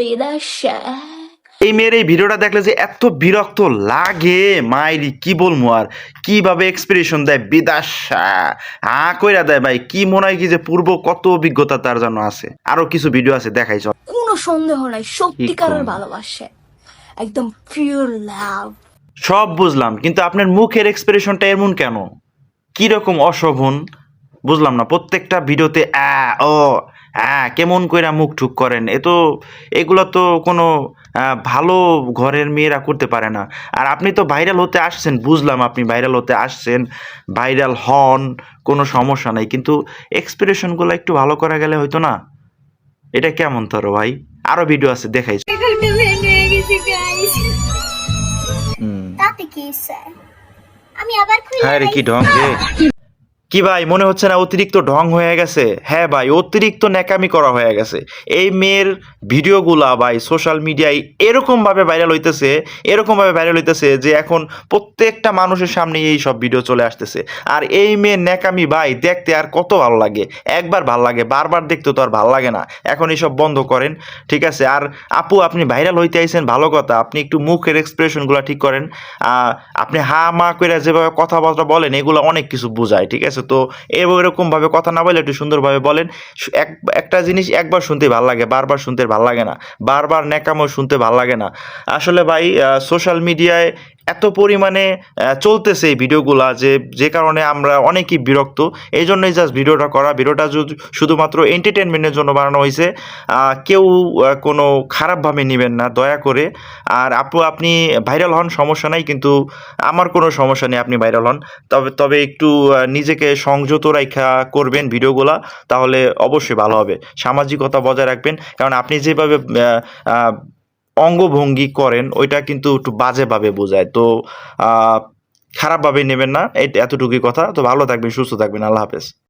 বিদেশে এই মেয়ের এই ভিডিওটা দেখলে যে এত বিরক্ত লাগে মাইরি কি বলব আর? কীভাবে এক্সপ্রেশন দেয় বিদাস? হা কইরা দেয় ভাই কি মনে হয় কি যে পূর্ব কত অভিজ্ঞতা তার জন্য আছে? আরও কিছু ভিডিও আছে দেখাই চল। কোনো সন্দেহ নাই সত্যিকারের? ভালোবাসে। একদম পিওর লাভ সব বুঝলাম কিন্তু আপনার মুখের এক্সপ্রেশনটা এমন কেন? কি রকম অশোভন? বুঝলাম না প্রত্যেকটা ভিডিওতে আ ও হ্যাঁ কেমন কইরা মুখ ঠুক করেন? এ তো এগুলো তো কোনো ভালো ঘরের মেয়েরা করতে পারে না। আর আপনি তো ভাইরাল হতে আসছেন বুঝলাম আপনি ভাইরাল হতে আসছেন ভাইরাল হন কোনো সমস্যা নাই। কিন্তু এক্সপ্রেশনগুলো একটু ভালো করা গেলে হয়তো না? এটা কেমন ধরো ভাই? আরও ভিডিও আছে দেখাই? আমি আবার হ্যাঁ রে কি ঢং রে। কি ভাই, মনে হচ্ছে না অতিরিক্ত ঢং হয়ে গেছে? হ্যাঁ ভাই, অতিরিক্ত ন্যাকামি করা হয়ে গেছে। এই মেয়ের ভিডিওগুলা ভাই সোশ্যাল মিডিয়ায় এরকমভাবে ভাইরাল হইতেছে, এরকমভাবে ভাইরাল হইতেছে যে এখন প্রত্যেকটা মানুষের সামনে এই সব ভিডিও চলে আসতেছে। আর এই মেয়ের ন্যাকামি ভাই দেখতে আর কত ভালো লাগে। একবার ভালো লাগে, বারবার দেখতে তো আর ভালো লাগে না। এখন এইসব বন্ধ করেন, ঠিক আছে? আর আপু, আপনি ভাইরাল হইতে আইছেন, ভালো কথা। আপনি একটু মুখের এক্সপ্রেশনগুলো ঠিক করেন। আপনি হা মা করে যেভাবে কথাবার্তা বলেন, এগুলো অনেক কিছু বোঝায়, ঠিক আছে? তো এরকম ভাবে কথা না বলে একটু সুন্দরভাবে বলেন। এক একটা জিনিস একবার শুনতে ভালো লাগে, বারবার শুনতে ভালো লাগে না। বারবার ন্যাকামো শুনতে ভালো লাগে না। আসলে ভাই সোশ্যাল মিডিয়ায় এত পরিমাণে চলতেছে এই ভিডিওগুলা যে যে কারণে আমরা অনেকই বিরক্ত। এই জন্যই জাস্ট ভিডিওটা করা। ভিডিওটা শুধুমাত্র এন্টারটেনমেন্টের জন্য বানানো হয়েছে। কেউ কোনো খারাপভাবে নেবেন না, দয়া করে। আর আপু, আপনি ভাইরাল হন, সমস্যা নাই, কিন্তু আমার কোনো সমস্যা নেই, আপনি ভাইরাল হন। তবে তবে একটু নিজেকে সংযত রাখা করবেন ভিডিওগুলা, তাহলে অবশ্যই ভালো হবে। সামাজিকতা বজায় রাখবেন, কারণ আপনি যেভাবে অঙ্গভঙ্গি করেন, ওইটা কিন্তু একটু বাজেভাবে বোঝায়। তো খারাপভাবে নেবেন না এতটুকুই কথা। তো ভালো থাকবেন, সুস্থ থাকবেন। আল্লাহ হাফেজ।